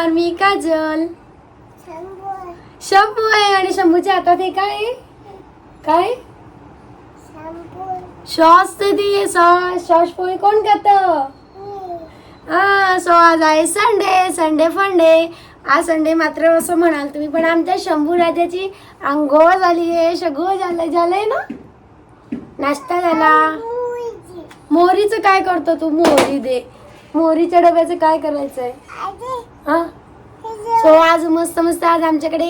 नमस्कार मी काजल शंभू आहे आणि शंभूच्या हातात हे काय काय? श्वास ते ती सॉस श्वास पोळी कोण खात? हा सो आज आहे संडे संडे फंडे आज संडे मात्र असं म्हणाल तुम्ही पण आमच्या शंभू राजाची आंघोळ झाली आहे. सगळं झालं झालंय ना? नाश्ता झाला. मोहरीचं काय करतो तू? मोहरी दे. मोहरीच्या डब्याचं काय करायचंय? हा? सो आज मस्त मस्त आज आमच्याकडे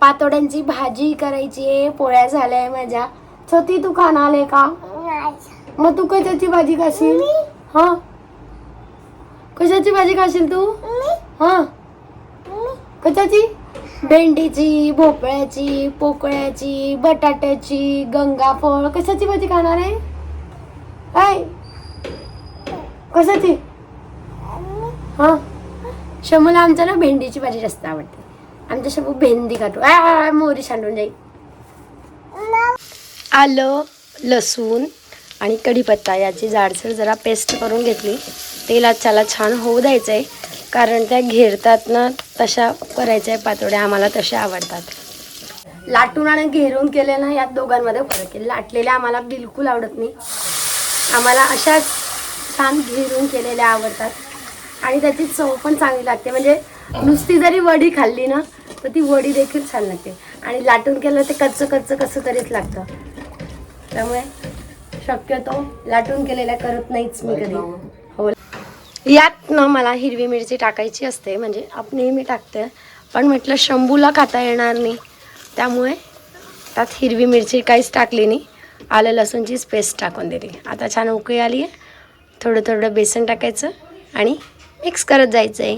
पातोड्यांची भाजी करायची आहे. पोळ्या झाल्या आहे माझ्या. सो ती तू खाणार आले का? मग तू कशाची भाजी खाशील? हा? कशाची भाजी खाशील तू? हा? कशाची? भेंडीची भोपळ्याची पोकळ्याची बटाट्याची गंगाफळ. कशाची भाजी खाणार आहे? काय कशाची? हा? शमूला आमच्या ना भेंडीची भाजी जास्त आवडते. आमच्या शंभू भेंडी खातो. आ, आ, आ, मोहरी सांडून जाईल. आलं लसूण आणि कढीपत्ता याची जाडसर जरा पेस्ट करून घेतली. तेलात त्याला छान होऊ द्यायचं आहे कारण त्या घेरतात ना तशा करायच्या आहे पातोड्या आम्हाला तशा आवडतात. लाटून आणि घेरून केले ना यात दोघांमध्ये फरक आहे. लाटलेल्या आम्हाला बिलकुल आवडत नाही. आम्हाला अशाच छान घेरून केलेल्या आवडतात. आणि त्याची चव पण चांगली लागते. म्हणजे नुसती जरी वडी खाल्ली ना तर ती वडी देखील छान लागते. आणि लाटून केलं ते कच्चं कच्चं कसं तरीच लागतं. त्यामुळे शक्यतो लाटून केलेल्या करत नाहीच मी कधी. हो. यात ना मला हिरवी मिरची टाकायची असते. म्हणजे आपण नेहमी टाकते पण म्हटलं शंभूला खाता येणार नाही. त्यामुळे त्यात हिरवी मिरची काहीच टाकली नाही. आलं लसूणचीच पेस्ट टाकून दिली आता छान उकळी आली आहे थोडं थोडं बेसन टाकायचं आणि मिक्स करत जायचं आहे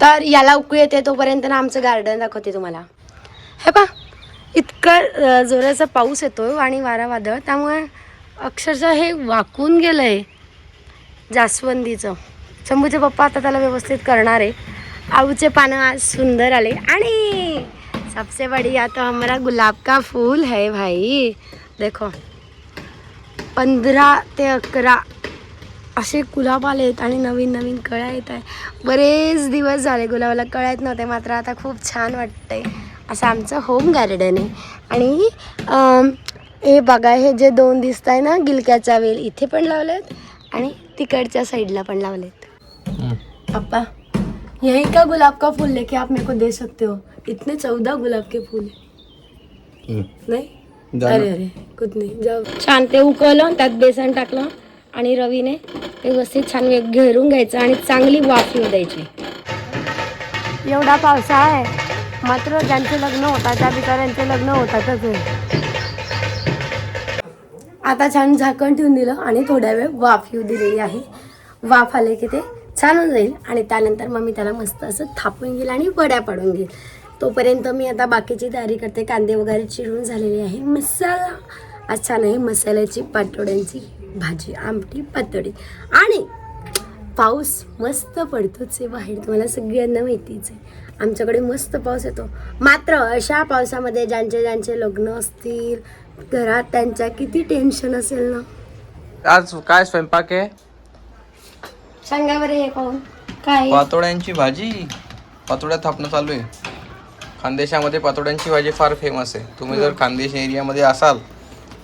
तर याला उकळी येते तोपर्यंत ना आमचं गार्डन दाखवते तुम्हाला. हे पा इतकं जोराचा पाऊस येतो आणि वारा वादळ त्यामुळे अक्षरशः हे वाकून गेलं आहे जास्वंदीचं. शंभूचे पप्पा आता त्याला व्यवस्थित करणार आहे. आऊचे पानं आज सुंदर आले. आणि सबसे बढ़िया तो हमारा गुलाब का फूल है भाई. देखो पंधरा ते अकरा असे गुलाब आलेत आणि नवीन नवीन कळ्या येत आहे बरेच दिवस झाले गुलाबाला कळ्यात नव्हते मात्र आता खूप छान वाटतंय. असं आमचं होम गार्डन आहे. आणि हे बघा हे जे दोन दिसत आहे ना गिलक्याचा वेल इथे पण लावलेत आणि तिकडच्या साईडला पण लावलेत. पापा यही का गुलाब का फूल लेके आप मेरे को दे सकते हो? इतने चौदह गुलाब के फूल. नाही? अरे अरे कुछ नाही जाऊ छान ते उकळलं त्यात बेसन टाकलं आणि रवीने व्यवस्थित छान घेरून घ्यायचं आणि चांगली वाफ येऊ द्यायची. एवढा पावसाळा आहे. मात्र ज्यांचे लग्न होतात त्या बिचाऱ्यांचे लग्न होतातच आहे आता छान झाकण ठेवून दिलं आणि थोड्या वेळ वाफ येऊ दिलेली आहे. वाफ आले की ते छान होऊन जाईल आणि त्यानंतर मग मी त्याला मस्त असं थापून घेईल आणि वड्या पाडून घेईल. तोपर्यंत मी आता बाकीची तयारी करते. कांदे वगैरे चिरून झालेले आहे. मसाला! आज छान आहे मसाल्याची पाटोड्यांची. भाजी आमटी पातोडी आणि पाऊस मस्त पडतोच आहे बाहेर तुम्हाला सगळ्यांना माहितीच आहे. आमच्याकडे मस्त पाऊस येतो. मात्र अशा पावसामध्ये ज्यांचे ज्यांचे लग्न असतील घरात त्यांच्या किती टेन्शन असेल ना? आज काय स्वयंपाक आहे? सांगा बरं हे पाहून. काय पातोड्यांची भाजी. पातोड्या थापणं चालू आहे. खानदेशामध्ये पातोड्यांची भाजी फार फेमस आहे. तुम्ही जर खानदेश एरियामध्ये असाल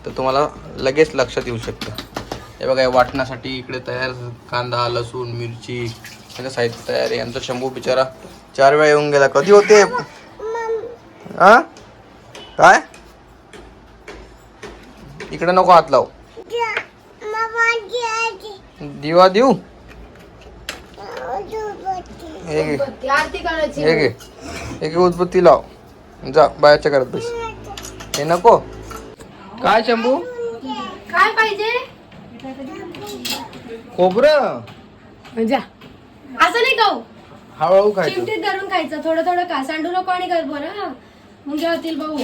तर तुम्हाला लगेच लक्षात येऊ शकतं. हे बघा वाटण्यासाठी इकडे तयार कांदा लसूण मिरची सगळं साहित्य तयार आहे. आमचा शंभू बिचारा चार वेळा येऊन गेला. कधी होते? हा? काय? इकडे नको हात लाव. दिवा देऊ? हे घे. हे घे. हे घे उदबत्ती लाव. जा बायाच्या घरात बस. हे नको. काय शंभू? काय पाहिजे? खोबरं? म्हणजे असं नाही खाऊ. हळूहळू खायचं. चिमटीत धरून खायचं. थोडं थोडं का सांडू नको आणि कर बरं मुंग्या होतील भाऊ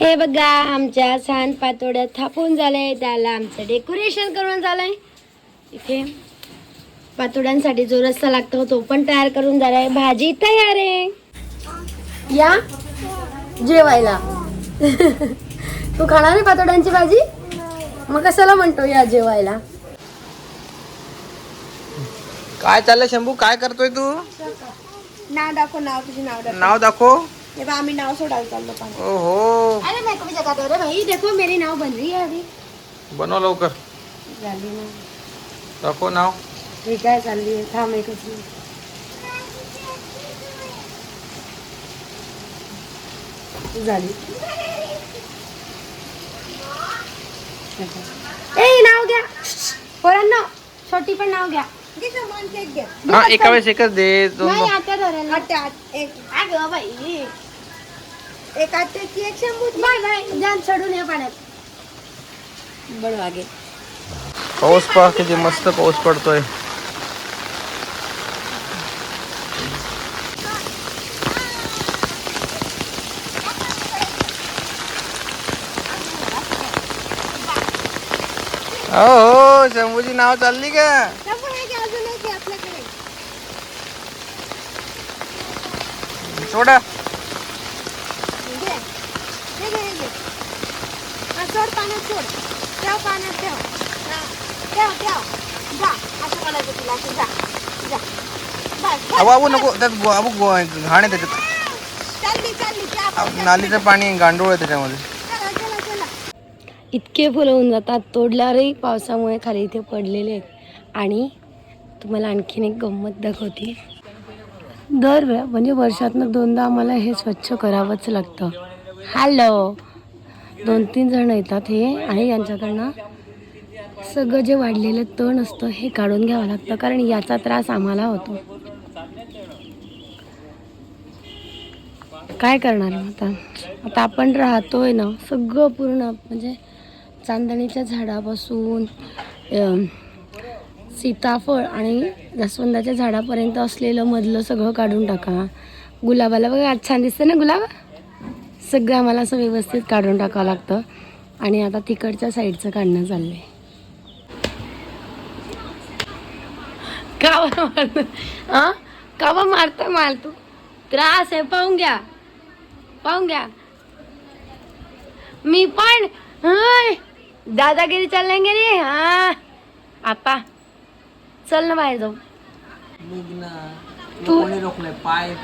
हे बघा आमच्या छान पातोड्या थापून झालंय. त्याला आमचं डेकोरेशन करून झालंय. इथे पातोड्यांसाठी जो रस्ता लागतो तो पण तयार करून झालाय. भाजी तयार आहे. या? जेवायला. तू खाणार आहे पातोड्यांची भाजी? मग कशाला म्हणतो या जेवायला? काय चाललंय शंभू? काय करतोय तू? नाव दाखव नाव तुझे नाव दाखव. नाव दाखव. हे बघ, आम्ही नाव सोडायला चाललो पाणी. ओहो. अरे मैं को भी जगा दो रे भाई देखो मेरी नाव बन रही है अभी. बनव लवकर. झाली ना. दाखव नाव. हे काय चालली आहे. थांब एकच मिनिट. झाली. ए नाव घ्या. पोरांनो छोटी पण नाव घ्या. हा एका वेळेस एकच दे दोन नाही आता धरायला अगं बाई. Bye bye. जान ये पाण्यात. बळ वागे पाऊस पहा किती मस्त पाऊस पडतोय. हो हो शंभूची नाव चालली का? सोडा. घे. घे, घे. सोड पाण्यात सोड. ठेव पाण्यात ठेव. ठेव ठेव. जा. असं म्हणायचं तुला. असं जा. जा. बस, बस. अबो अबो नको. त्यात अबो घाण आहे त्याच्यात. चालली चालली. नालीचं पाणी गांडूळ आहे त्याच्यामध्ये. इतके फुलं होऊन जातात तोडल्यावरही पावसामुळे खाली इथे पडलेले आहेत. आणि तुम्हाला आणखीन एक गंमत दाखवते. दर म्हणजे वर्षातनं दोनदा आम्हाला हे स्वच्छ करावंच लागतं. हॅलो दोन तीन जण येतात हे आणि यांच्याकडनं सगळं जे वाढलेलं तण असतं हे काढून घ्यावं लागतं कारण याचा त्रास आम्हाला होतो. काय करणार मग आता? आता आपण राहतोय ना सगळं पूर्ण म्हणजे चांदणीच्या झाडापासून सीताफळ आणि जास्वंदाच्या झाडापर्यंत असलेलं मधलं सगळं काढून टाका. गुलाबाला बघा आज छान दिसतं ना गुलाब? सगळं आम्हाला असं व्यवस्थित काढून टाकावं लागतं. आणि आता तिकडच्या साईडचं काढणं चाललंय. का बरं मारतो हां का बरं मारतो मारतो त्रास आहे पाहून घ्या. पाहून घ्या. मी पण हय. दादागिरी चाललेंगे रे हा। आपा चल ना बाहेर जाऊ. तू पाय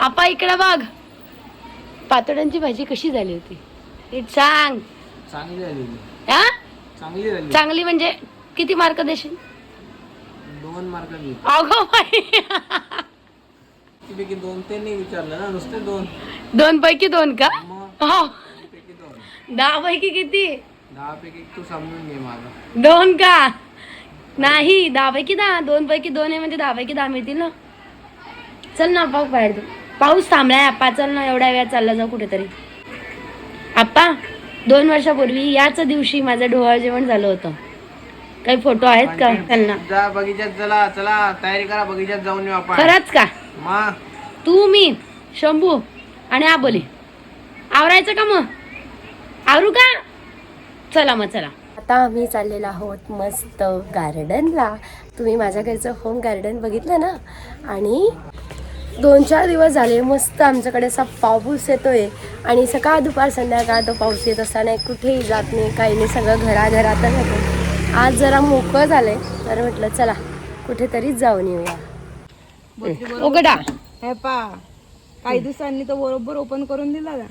आपा इकडे बघ. पातोड्यांची भाजी कशी झाली होती? नीट सांग. चांगली झाली हा? चांगली झाली. चांगली म्हणजे किती मार्क देशील? दोन मार्क अगो बाई. दोन? ते नाही विचारलं ना नुसते दोन. दोन पैकी दोन का? हो. दहा पैकी किती? दहा पैकी तू समजून घे माझा. दोन का? नाही दहा पैकी दहा. दोन पैकी दोन आहे म्हणजे दहा पैकी दहा मिळतील ना? चल ना पाऊस बाहेर जाऊ. पाऊस थांबलाय आप्पा. चल ना एवढ्या वेळात चालला जाऊ कुठेतरी. आप्पा दोन वर्षापूर्वी याच दिवशी माझं डोहाळ जेवण झालं होतं. काही फोटो आहेत का त्यांना? जा बगीच्यात चला चला तयारी करा बगीच्यात जाऊन येऊ आपण. खरंच का? तू मी शंभू आणि आबोली. आवरायचं का मग? आवरू का चला मग चला. आता आम्ही चाललेलो आहोत मस्त गार्डनला. तुम्ही माझ्या घरचं होम गार्डन बघितलं ना? आणि दोन चार दिवस झाले मस्त आमच्याकडे असा पाऊस येतोय. आणि सकाळ दुपार संध्याकाळ तो पाऊस येत असताना कुठेही जात नाही काही नाही सगळं घराघरातच होतं. आज जरा मोकळं झालंय तर म्हटलं चला कुठेतरी जाऊन येऊया. उघडा. हे पा काही दिवसांनी तो बरोबर ओपन करून दिला ना.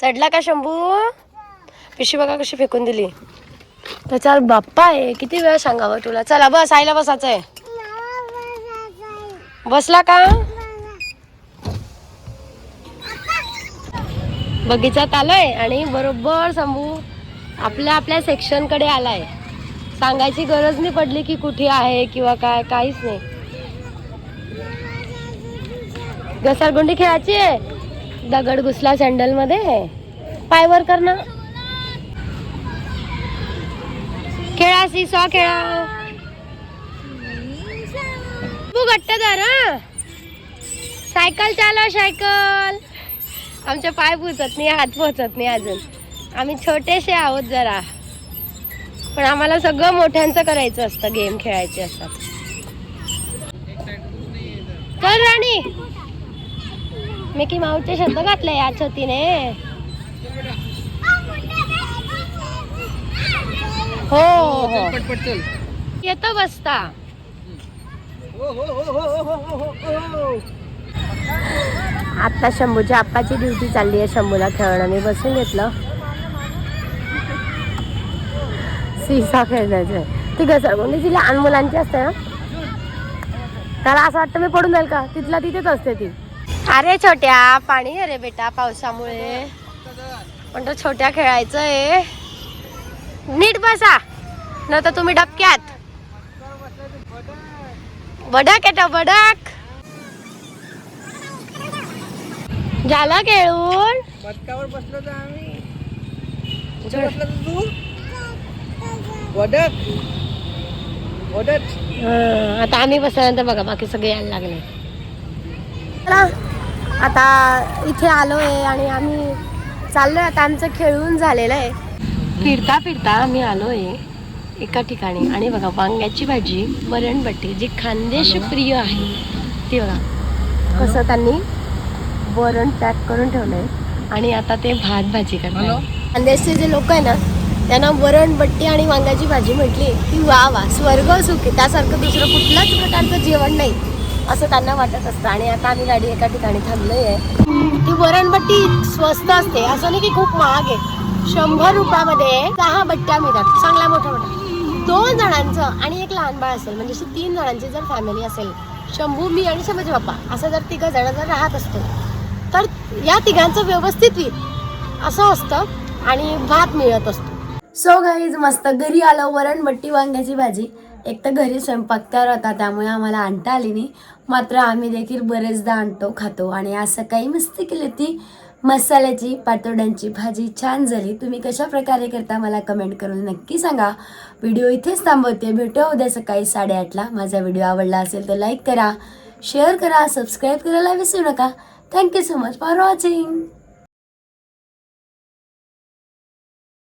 चढला का शंभू? पिशवी बघा कशी फेकून दिली. त्याच्यावर बाप्पा आहे. किती वेळ सांगावं तुला? चला बस आईला बसायचं आहे बसला का? बगीचात आलोय आणि बरोबर शंभू आपल्या आपल्या सेक्शनकडे आलाय. सांगायची गरज नाही पडली की कुठे आहे किंवा काय काहीच नाही. घसरगुंडी खेळायची आहे? दगड घुसला सँडलमध्ये पायवर कर ना. खेळा सी सॉ खेळा. तू घट्ट धर सायकल चालव सायकल. आमचे पाय पोचत नाही हात पोचत नाही अजून. आम्ही छोटेसे आहोत जरा. पण आम्हाला सगळं मोठ्यांचं करायचं असतं गेम खेळायचे असतात. कर राणी. मिकी माऊसचे शब्द घातले या छोटीने. हो हो. येतं बसता. आता शंभूच्या आप्पाची ड्युटी चालली आहे शंभूला खेळणं. मी बसून घेतलं. सीसा खेळायचं ती घसरगुंडी जी लहान मुलांची असते ना. त्याला असं वाटतं मी पडून जाईल का? तिथला तिथेच असते ती. अरे छोट्या पाणी अरे बेटा पावसामुळे. पण तो छोट्या खेळायचं आहे नीट बसा. न तर तुम्ही डबक्यात. बडक येतो बडक. झाला खेळून? बदकावर बसलो तर आम्ही. कुठे बसला तू? वडक वडक आता आम्ही बसल्यानंतर बघा बाकी सगळे यायला लागले. आता इथे आलोय आणि आम्ही चाललोय. आता आमचं खेळून झालेलं आहे. फिरता फिरता आम्ही आलोय एका ठिकाणी. आणि बघा वांग्याची भाजी वरणबट्टी जी खानदेश प्रिय आहे ती बघा कसं त्यांनी वरण पॅक करून ठेवलंय. आणि आता ते भात भाजी करतात खानदेशचे जे लोक आहे ना त्यांना वरणबट्टी आणि वांग्याची भाजी म्हटली की वा वा स्वर्ग सुखी. त्यासारखं दुसरं कुठल्याच प्रकारचं जेवण नाही. असं त्यांना वाटत असतं. आणि आता आम्ही गाडी एका ठिकाणी थांबलोय. आहे ती वरणबट्टी स्वस्त असते. असं नाही की खूप महाग आहे. शंभर रुपयामध्ये सहा बट्ट्या मिळतात. चांगल्या मोठ्या मोठ्या दोन जणांचं आणि एक लहान बाळ असेल. म्हणजे अशी तीन जणांची जर फॅमिली असेल शंभू मी आणि शंभूजी बाप्पा असं जर तिघं जण जर राहत असतो तर या तिघांचं व्यवस्थित होईल असं असतं आणि भात मिळत असतो. सो गाईज मस्त घरी आलं वरण बट्टी वांग्याची भाजी. एक तर घरी स्वयंपाक तयार होता त्यामुळे आम्हाला आणता आली नाही. मात्र आम्ही देखील बरेचदा आणतो खातो. आणि आज सकाळी मस्ती केली होती? मसाल्याची पातोड्यांची भाजी छान झाली. तुम्ही कशा प्रकारे करता मला कमेंट करून नक्की सांगा. व्हिडिओ इथेच थांबवते. भेटूया उद्या सकाळी साडेआठला माझा व्हिडिओ आवडला असेल तर लाईक करा शेअर करा सबस्क्राईब करायला विसरू नका. Thank you so much for watching